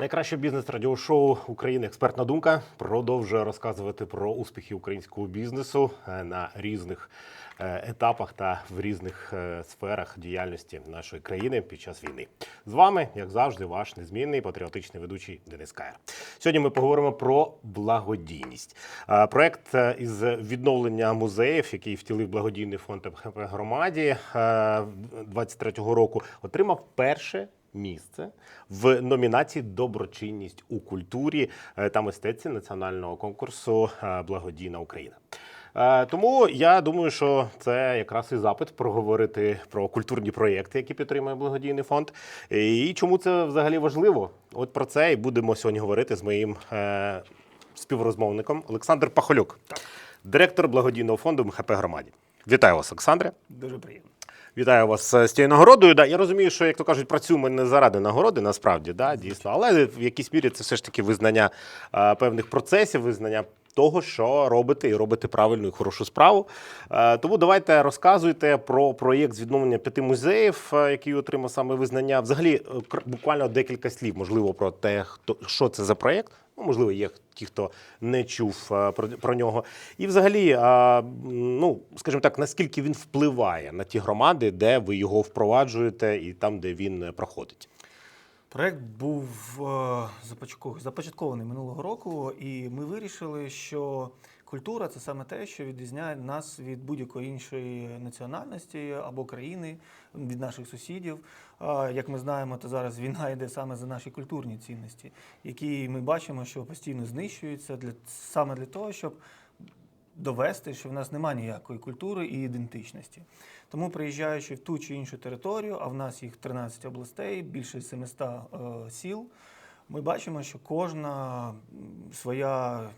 Найкраще бізнес-радіошоу України Експертна думка продовжує розказувати про успіхи українського бізнесу е, на різних е, етапах та в різних е, сферах діяльності нашої країни під час війни. З вами, як завжди, ваш незмінний патріотичний ведучий Денис Каєр. Сьогодні ми поговоримо про благодійність. Проект із відновлення музеїв, який втілив благодійний фонд громаді е, 23-го року, отримав перше місце в номінації Доброчинність у культурі е, та мистецтві національного конкурсу е, Благодійна Україна. Е, Тому я думаю, що це якраз і запит проговорити про культурні проєкти, які підтримує благодійний фонд. І чому це взагалі важливо? От про це і будемо сьогодні говорити з моїм співрозмовником Олександр Пахолюк, директор благодійного фонду МХП громаді. Вітаю вас, Олександре. Дуже приємно. Вітаю вас з цією нагородою. Да, я розумію, що як то кажуть, працюємо не заради нагороди, насправді, да, дійсно, але в якійсь мірі це все ж таки визнання певних процесів, визнання. Того, що робите, і робите правильну і хорошу справу. Е, Тому давайте розказуйте про проєкт з відновлення п'яти музеїв, е, який отримав саме визнання. Взагалі, е, буквально декілька слів, можливо, про те, хто що це за проєкт. Ну, можливо, є ті, хто не чув про, про нього. І взагалі, ну, скажімо так, наскільки він впливає на ті громади, де ви його впроваджуєте, і там, де він проходить. Проект був е, започаткований минулого року, і ми вирішили, що культура це саме те, що відрізняє нас від будь-якої іншої національності або країни, від наших сусідів. Як ми знаємо, то зараз війна йде саме за наші культурні цінності, які ми бачимо, що постійно знищуються для саме для того, щоб довести, що в нас немає ніякої культури і ідентичності. Тому, приїжджаючи в ту чи іншу територію, а в нас їх 13 областей, більше 700 е, сіл, ми бачимо, що кожна своя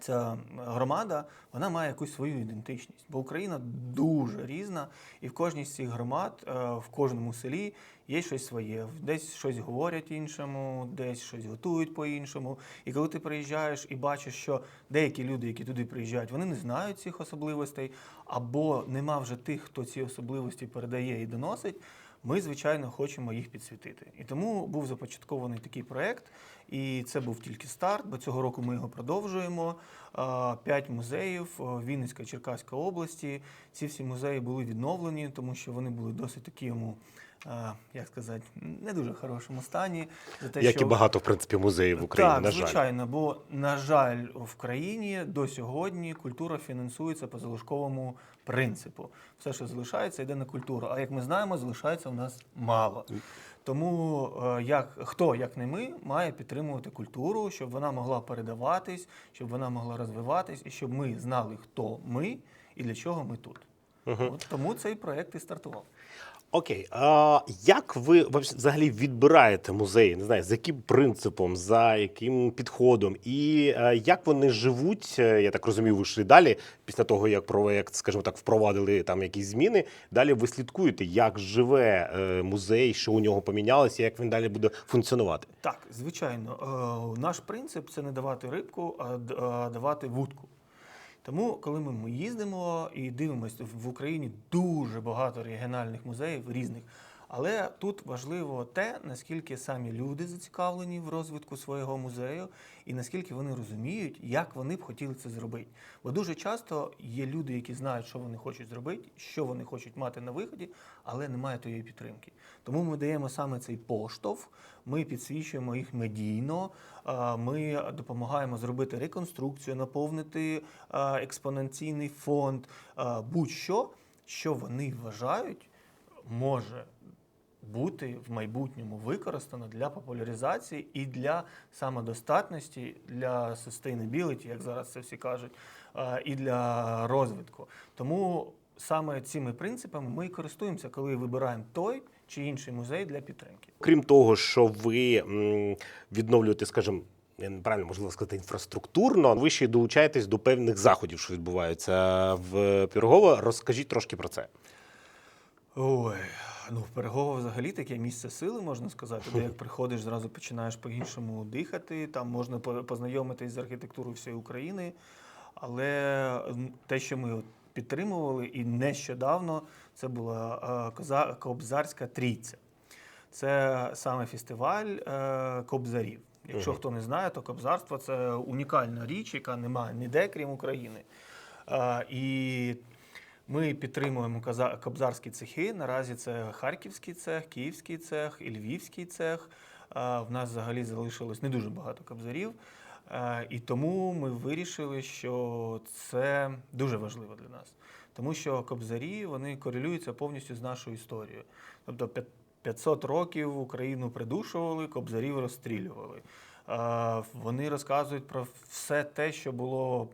ця громада вона має якусь свою ідентичність. Бо Україна дуже різна, і в кожній з цих громад, е, в кожному селі є щось своє. Десь щось говорять іншому, десь щось готують по-іншому. І коли ти приїжджаєш і бачиш, що деякі люди, які туди приїжджають, вони не знають цих особливостей, або нема вже тих, хто ці особливості передає і доносить. Ми, звичайно, хочемо їх підсвітити. І тому був започаткований такий проект, і це був тільки старт, бо цього року ми його продовжуємо. П'ять музеїв Вінницька Черкаська області. Ці всі музеї були відновлені, тому що вони були досить такому, як сказати, не дуже хорошому стані. За те, Як і багато, в принципі, музеїв в Україні, Так, на жаль. звичайно, бо на жаль, в країні до сьогодні культура фінансується по залишковому принципу. Все, що залишається, йде на культуру. А як ми знаємо, залишається у нас мало. Тому е, як хто, як не ми, має підтримувати культуру, щоб вона могла передаватись, щоб вона могла розвиватись, і щоб ми знали, хто ми і для чого ми тут. От тому цей проект і стартував. Окей, а як ви взагалі відбираєте музеї? Не знаю, за яким принципом, за яким підходом, і е, як вони живуть? е, Я так розумію, ви йшли далі після того, як проект, скажімо так, впровадили там якісь зміни. Далі ви слідкуєте, як живе е, музей, що у нього помінялося, як він далі буде функціонувати. Так, звичайно, наш принцип це не давати рибку, а давати вудку. Тому, коли ми їздимо і дивимося, в Україні дуже багато регіональних музеїв різних. Але тут важливо те, наскільки самі люди зацікавлені в розвитку свого музею, і наскільки вони розуміють, як вони б хотіли це зробити. Бо дуже часто є люди, які знають, що вони хочуть зробити, що вони хочуть мати на виході, але немає тієї підтримки. Тому ми даємо саме цей поштовх, ми підсвічуємо їх медійно, ми допомагаємо зробити реконструкцію, наповнити експоненційний фонд, будь-що, що вони вважають, може бути в майбутньому використано для популяризації і для самодостатності, для sustainability, як зараз це всі кажуть, і для розвитку. Тому саме цими принципами ми і користуємося, коли вибираємо той чи інший музей для підтримки. Крім того, що ви відновлюєте, скажімо, я неправильно можливо сказати, інфраструктурно, ви ще й долучаєтесь до певних заходів, що відбуваються в Пірогово. Розкажіть трошки про це. Ой, ну в Перегово взагалі таке місце сили, можна сказати, де як приходиш, зразу починаєш по-іншому дихати, там можна по- познайомитись з архітектурою всієї України. Але те, що ми підтримували, і нещодавно це була е, Кобзарська трійця. це саме фестиваль е, кобзарів. Якщо хто не знає, то кобзарство це унікальна річ, яка немає ніде, крім України. Е, і ми підтримуємо кобзарські цехи. Наразі це Харківський цех, Київський цех і Львівський цех. В нас взагалі залишилось не дуже багато кобзарів. І тому ми вирішили, що це дуже важливо для нас. Тому що кобзарі вони корелюються повністю з нашою історією. Тобто п'ят- 500 років Україну придушували, кобзарів розстрілювали. Вони розказують про все те, що було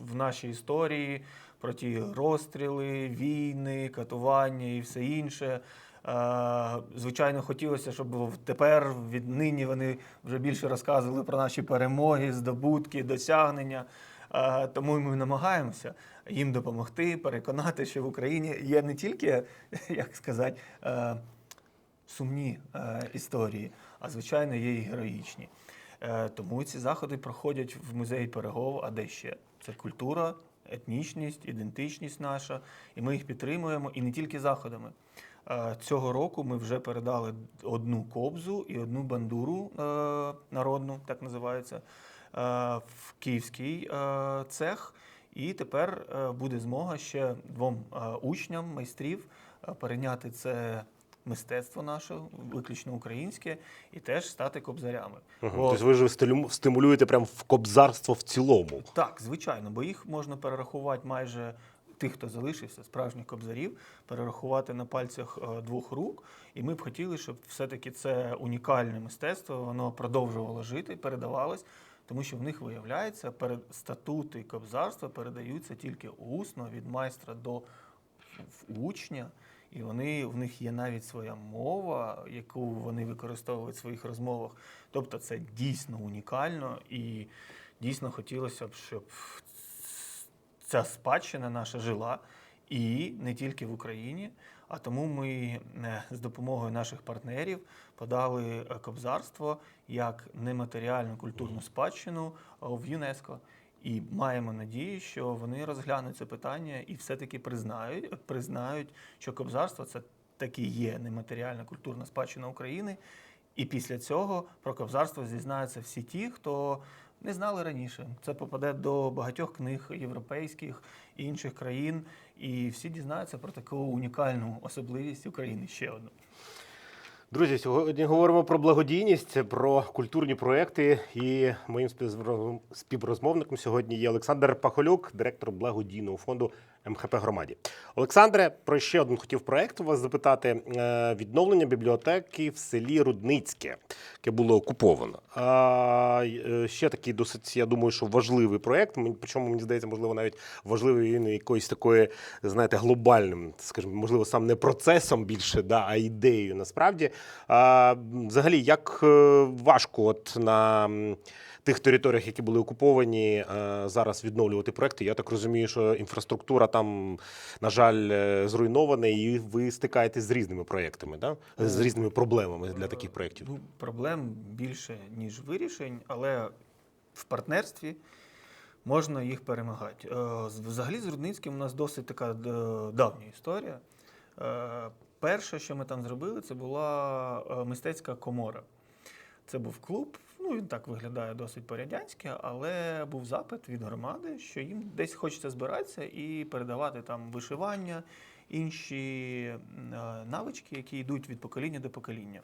в нашій історії, про ті розстріли, війни, катування і все інше. Е, Звичайно, хотілося, щоб тепер віднині вони вже більше розказували про наші перемоги, здобутки, досягнення. Е, Тому ми намагаємося їм допомогти, переконати, що в Україні є не тільки, як сказати, е, сумні історії, а звичайно є і героїчні. Тому ці заходи проходять в музеї Перегов, а де ще? Це культура, етнічність, ідентичність наша, і ми їх підтримуємо і не тільки заходами. Е, Цього року ми вже передали одну кобзу і одну бандуру е, народну, так називається, е, в київський цех. І тепер буде змога ще двом учням, майстрів перейняти це мистецтво наше, виключно українське, і теж стати кобзарями. Мгм. Бо- Тобто ви ж стимулюєте прям в кобзарство в цілому. так, звичайно, бо їх можна перерахувати майже тих, хто залишився, справжніх кобзарів, перерахувати на пальцях е, двох рук. І ми б хотіли, щоб все-таки це унікальне мистецтво, воно продовжувало жити, передавалось, тому що в них виявляється, перед статути кобзарства передаються тільки усно від майстра до учня. І вони, в них є навіть своя мова, яку вони використовують в своїх розмовах. Тобто це дійсно унікально і дійсно хотілося б, щоб ця спадщина наша жила і не тільки в Україні. А тому ми е, з допомогою наших партнерів подали е, кобзарство як нематеріальну культурну спадщину е, в ЮНЕСКО. І маємо надію, що вони розглянуть це питання і все-таки признають, признають, що кобзарство це таки є нематеріальна культурна спадщина України. І після цього про кобзарство зізнаються всі ті, хто не знали раніше. Це попаде до багатьох книг європейських і інших країн, і всі дізнаються про таку унікальну особливість України. Ще одну. Друзі, сьогодні говоримо про благодійність, про культурні проекти. І моїм співрозмов- співрозмовником сьогодні є Олександр Пахолюк, директор благодійного фонду МХП Громаді. Олександре, про ще один хотів проект вас запитати: Е, відновлення бібліотеки в селі Рудницьке, яке було окуповано. Е, ще такий досить, я думаю, що важливий проект. Причому мені здається, можливо, навіть важливий він якоюсь такою, знаєте, глобальним, скажімо, можливо, сам не процесом більше, да, а ідеєю насправді. Взагалі, як е, важко от на тих територіях, які були окуповані, е, зараз відновлювати проекти? Я так розумію, що інфраструктура там, на жаль, е, зруйнована, і ви стикаєтесь з різними проектами, да? з різними проблемами для таких проєктів. Ну, проблем більше, ніж вирішень, але в партнерстві можна їх перемагати. Е, Взагалі з Рудницьким у нас досить така давня історія. Е, Перше, що ми там зробили, це була е, мистецька комора. Це був клуб. Ну, він так виглядає досить по-радянськи, але був запит від громади, що їм десь хочеться збиратися і передавати там вишивання, інші е, навички, які йдуть від покоління до покоління.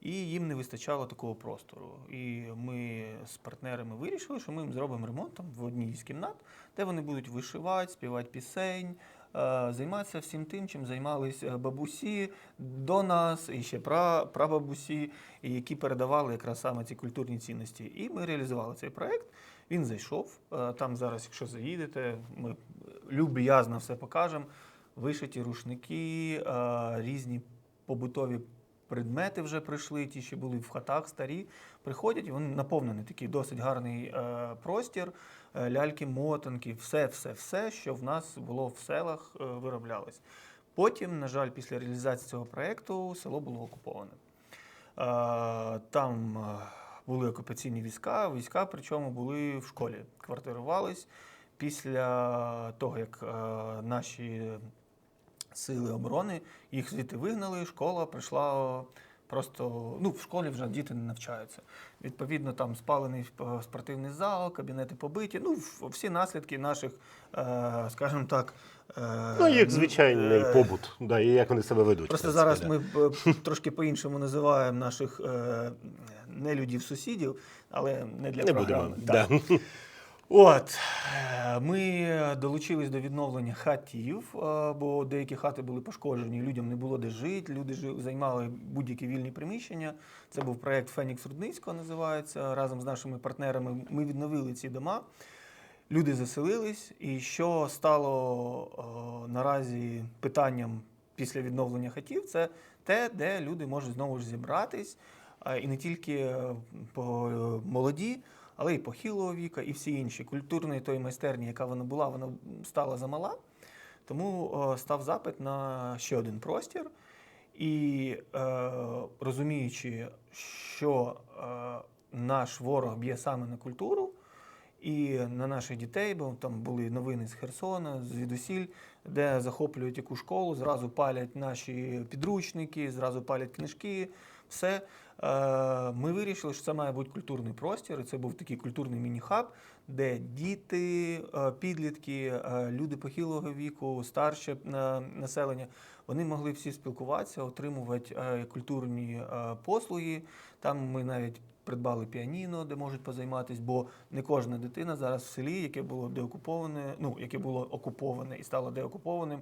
І їм не вистачало такого простору. І ми з партнерами вирішили, що ми їм зробимо ремонт там в одній з кімнат, де вони будуть вишивати, співати пісень, е, займатися всім тим, чим займалися бабусі до нас, і ще пра, прабабусі, які передавали якраз саме ці культурні цінності. І ми реалізували цей проект. Він зайшов. Е, Там зараз, якщо заїдете, ми люб'язно все покажемо. Вишиті рушники, е, різні побутові предмети вже прийшли, ті, що були в хатах старі, приходять, і вони наповнений такий досить гарний е, простір, е, ляльки, мотанки, все, все, все, що в нас було в селах, е, вироблялось. Потім, на жаль, після реалізації цього проєкту село було окуповане. Е, Там е, були окупаційні війська, війська, причому були в школі, квартирувались. Після того, як е, наші сили оборони їх звідти вигнали, школа прийшла Просто ну, в школі вже діти не навчаються. Відповідно, там спалений спортивний зал, кабінети побиті. Ну, всі наслідки наших, е, скажімо так. е, Ну, як звичайний е, побут, да, і як вони себе ведуть. Просто зараз ми трошки по-іншому називаємо наших е, нелюдів-сусідів, але не для не будемо. програми. Да. От е, ми долучились до відновлення хатів, е, бо деякі хати були пошкоджені, людям не було де жити, люди займали будь-які вільні приміщення. Це був проєкт Фенікс Рудницького, називається. Разом з нашими партнерами ми відновили ці дома. Люди заселились, і що стало е, наразі питанням після відновлення хатів, це те, де люди можуть знову ж зібратись, і не тільки по молоді, але й похилого віка, і всі інші. Культурної тої майстерні, яка вона була, вона стала замала. Тому е, став запит на ще один простір. І е, розуміючи, що е, наш ворог б'є саме на культуру і на наших дітей, бо там були новини з Херсона, звідусіль, де захоплюють яку школу, зразу палять наші підручники, зразу палять книжки. Все. Е, Ми вирішили, що це має бути культурний простір. І це був такий культурний міні-хаб, де діти, е, підлітки, е, люди похилого віку, старше населення, вони могли всі спілкуватися, отримувати культурні послуги. Там ми навіть придбали піаніно, де можуть позайматися, бо не кожна дитина зараз в селі, яке було деокуповане, ну яке було окуповане і стало деокупованим,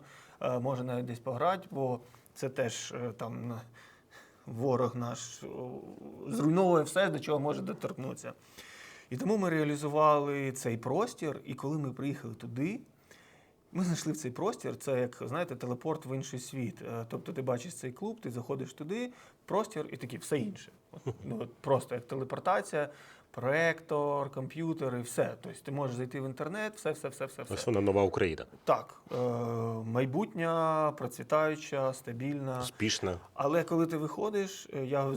може навіть десь пограти, бо це теж там ворог наш зруйновує все, до чого може доторкнутися. І тому ми реалізували цей простір, і коли ми приїхали туди, ми знайшли в цей простір. Це як знаєте, телепорт в інший світ. Е, Тобто ти бачиш цей клуб, ти заходиш туди, простір і такі все інше. От, ну, просто як телепортація, проектор, комп'ютер і все. Тобто ти можеш зайти в інтернет, все, все, все, все, Ось все. вона нова Україна. Так, е, майбутня, процвітаюча, стабільна. Успішна. Але коли ти виходиш, е, я, е,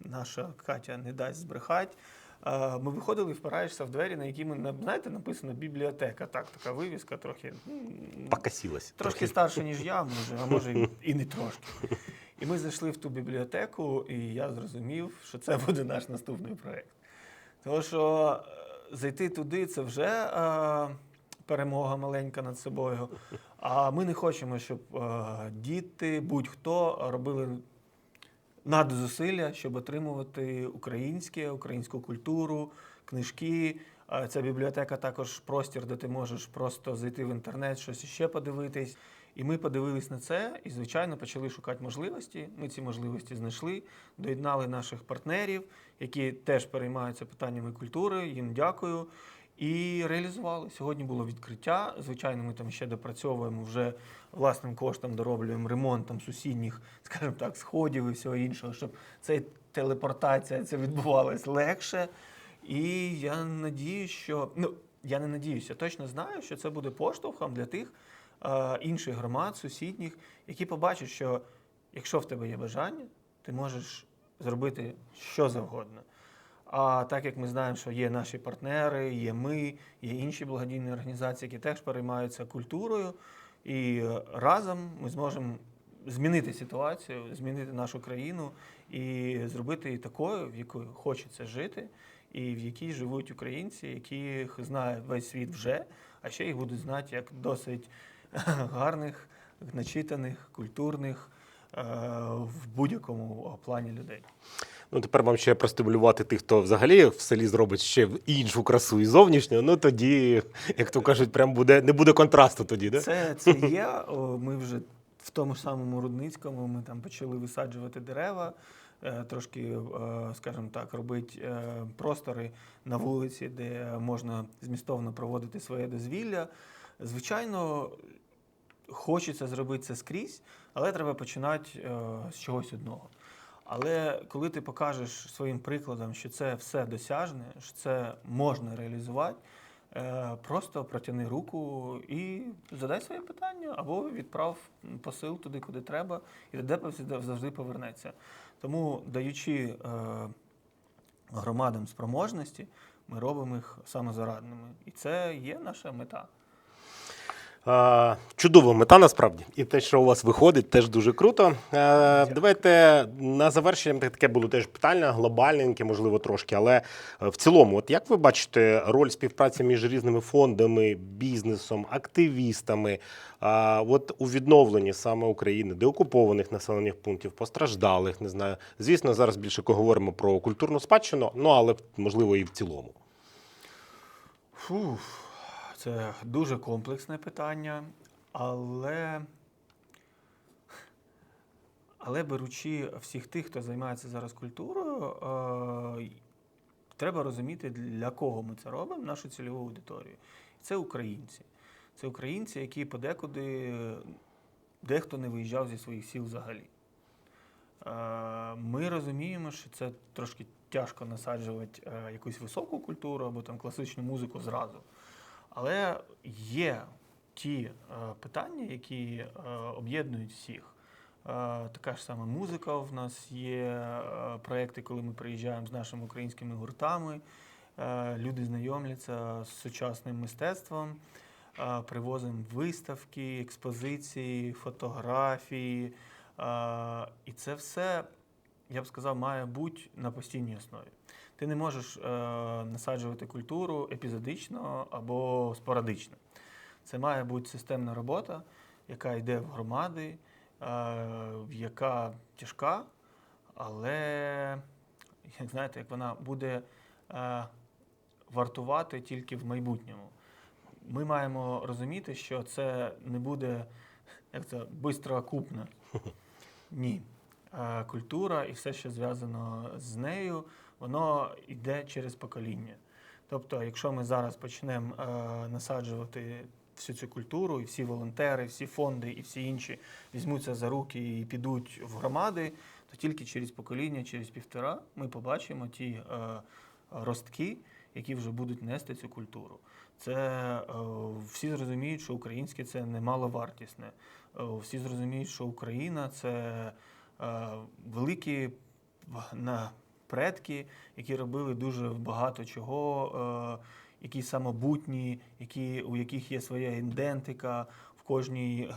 наша Катя не дасть збрехати. Е, Ми виходили і впираєшся в двері, на які ми на- знаєте, написано бібліотека. Так, така вивіска трохи. Покосилась. Трошки старше, ніж я, може, а може і не трошки. І ми зайшли в ту бібліотеку, і я зрозумів, що це буде наш наступний проєкт. Тому що е, зайти туди це вже е, перемога маленька над собою. А ми не хочемо, щоб е, діти, будь-хто робили надзусилля, щоб отримувати українське, українську культуру, книжки. Е, Ця бібліотека також простір, де ти можеш просто зайти в інтернет, щось ще подивитись. І ми подивились на це і, звичайно, почали шукати можливості. Ми ці можливості знайшли, доєднали наших партнерів, які теж переймаються питаннями культури. Їм дякую. І реалізували. Сьогодні було відкриття. Звичайно, ми там ще допрацьовуємо вже власним коштом, дороблюємо ремонт там сусідніх, скажімо так, сходів і всього іншого, щоб ця телепортація це відбувалась легше. І я надію, що ну я не надіюся, точно знаю, що це буде поштовхом для тих інших громад, сусідніх, які побачать, що якщо в тебе є бажання, ти можеш зробити що завгодно. А так як ми знаємо, що є наші партнери, є ми, є інші благодійні організації, які теж переймаються культурою, і е, разом ми зможемо змінити ситуацію, змінити нашу країну і зробити її такою, в якої хочеться жити, і в якій живуть українці, яких знає весь світ вже, а ще їх будуть знати як досить гарних, начитаних, культурних е, в будь-якому плані людей. Ну, тепер вам ще простимулювати тих, хто взагалі в селі зробить ще іншу красу і зовнішню. Ну тоді, як то кажуть, прям буде не буде контрасту тоді, да? Це, це є. Ми вже в тому ж самому Рудницькому ми там почали висаджувати дерева, е, трошки, е, скажімо так, робити простори на вулиці, де можна змістовно проводити своє дозвілля. Звичайно, хочеться зробити це скрізь, але треба починати е, з чогось одного. Але коли ти покажеш своїм прикладом, що це все досяжне, що це можна реалізувати, е, просто протягни руку і задай своє питання або відправ посил туди, куди треба, і де завжди повернеться. Тому, даючи е, громадам спроможності, ми робимо їх самозарадними. І це є наша мета. Чудова мета насправді, і те, що у вас виходить, теж дуже круто. Е, Давайте на завершення таке було теж питання, глобальненьке, можливо, трошки. Але е, в цілому, от як ви бачите роль співпраці між різними фондами, бізнесом, активістами, от у відновленні саме України, деокупованих населених пунктів, постраждалих, не знаю. Звісно, зараз більше говоримо про культурну спадщину, ну але можливо і в цілому. Фу, це дуже комплексне питання, але, але беручи всіх тих, хто займається зараз культурою, е, треба розуміти, для кого ми це робимо, нашу цільову аудиторію. Це українці. Це українці, які подекуди дехто не виїжджав зі своїх сіл взагалі. Е, Ми розуміємо, що це трошки тяжко насаджувати е, якусь високу культуру або там класичну музику зразу. Але є ті е, питання, які е, об'єднують всіх. Е, Така ж сама музика в нас є проекти, коли ми приїжджаємо з нашими українськими гуртами. Люди знайомляться з сучасним мистецтвом, привозимо виставки, експозиції, фотографії. І це все, я б сказав, має бути на постійній основі. Ти не можеш е, насаджувати культуру епізодично або спорадично. Це має бути системна робота, яка йде в громади, е, яка тяжка, але як знаєте, як вона буде е, вартувати тільки в майбутньому. Ми маємо розуміти, що це не буде як це, бистро окупно. Ні. Е, Культура і все, що зв'язано з нею, воно йде через покоління. Тобто, якщо ми зараз почнемо е, насаджувати всю цю культуру, і всі волонтери, всі фонди і всі інші візьмуться за руки і підуть в громади, то тільки через покоління, через півтора ми побачимо ті е, ростки, які вже будуть нести цю культуру. Це е, всі зрозуміють, що українське це немаловартісне. Всі зрозуміють, що Україна це великі на предки, які робили дуже багато чого, е, які самобутні, які, у яких є своя ідентика, в кожній е,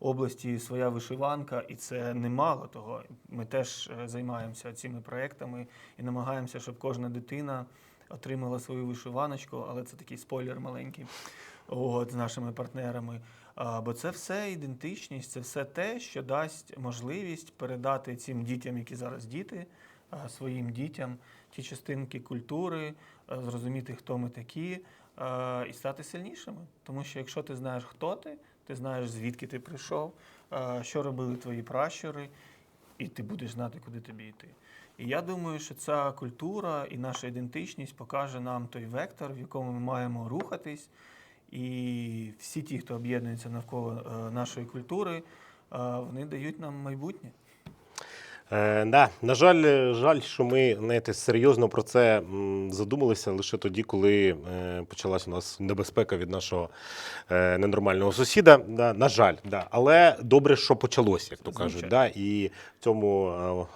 області своя вишиванка, і це немало того. Ми теж е, займаємося цими проектами і намагаємося, щоб кожна дитина отримала свою вишиваночку, але це такий спойлер маленький от, з нашими партнерами. А, Бо це все ідентичність, це все те, що дасть можливість передати цим дітям, які зараз діти, своїм дітям ті частинки культури, зрозуміти, хто ми такі, і стати сильнішими. Тому що якщо ти знаєш, хто ти, ти знаєш, звідки ти прийшов, що робили твої пращури, і ти будеш знати, куди тобі йти. І я думаю, що ця культура і наша ідентичність покаже нам той вектор, в якому ми маємо рухатись. І всі ті, хто об'єднується навколо е, нашої культури, е, вони дають нам майбутнє. Е, да. На жаль, жаль, що ми знаєте, серйозно про це задумалися лише тоді, коли е, почалась у нас небезпека від нашого е, ненормального сусіда. Да, на жаль, да. але добре, що почалося, як то кажуть. Да. І в цьому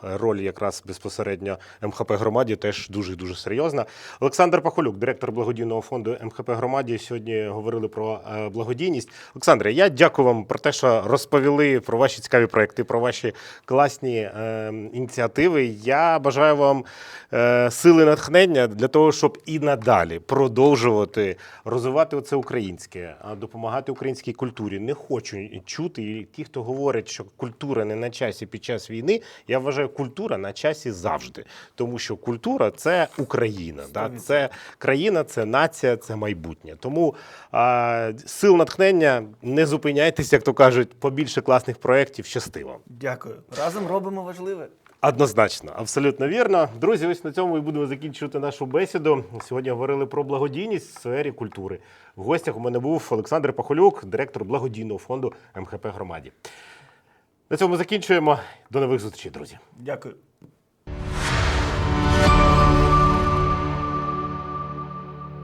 е, роль якраз безпосередньо МХП громаді теж дуже дуже серйозна. Олександр Пахолюк, директор благодійного фонду МХП громаді, сьогодні говорили про е, благодійність. Олександре, я дякую вам про те, що розповіли про ваші цікаві проекти, про ваші класні е, ініціативи. Я бажаю вам е, сили натхнення для того, щоб і надалі продовжувати розвивати оце українське, а допомагати українській культурі. Не хочу чути і ті, хто говорить, що культура не на часі під час війни. Я вважаю, культура на часі завжди, тому що культура це Україна. Да? Це країна, це нація, це майбутнє. Тому а, сил натхнення не зупиняйтесь, як то кажуть, побільше класних проєктів. Щасти вам. Дякую. Разом робимо важливе. Однозначно, абсолютно вірно. Друзі, ось на цьому і будемо закінчувати нашу бесіду. Сьогодні говорили про благодійність в сфері культури. В гостях у мене був Олександр Пахолюк, директор благодійного фонду МХП громаді. На цьому закінчуємо. До нових зустрічей, друзі. Дякую.